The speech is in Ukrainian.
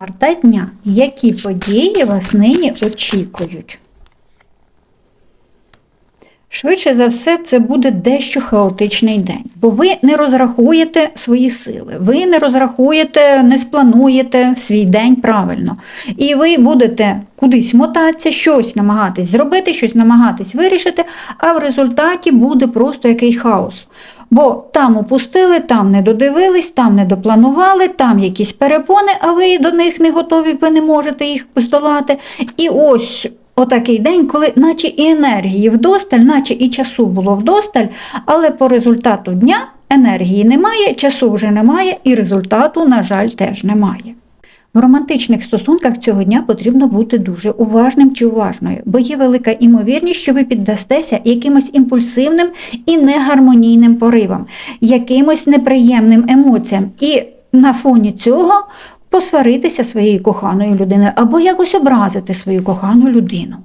Карта дня. Які події вас нині очікують? Швидше за все, це буде дещо хаотичний день, бо ви не розрахуєте свої сили, ви не розрахуєте, не сплануєте свій день правильно. І ви будете кудись мотатися, щось намагатись зробити, щось намагатись вирішити, а в результаті буде просто який хаос. Бо там упустили, там не додивились, там не допланували, там якісь перепони, а ви до них не готові, ви не можете їх здолати. І ось отакий день, коли наче і енергії вдосталь, наче і часу було вдосталь, але по результату дня енергії немає, часу вже немає, і результату, на жаль, теж немає. В романтичних стосунках цього дня потрібно бути дуже уважним чи уважною, бо є велика імовірність, що ви піддастеся якимось імпульсивним і негармонійним поривам, якимось неприємним емоціям. І на фоні цього посваритися своєю коханою людиною або якось образити свою кохану людину.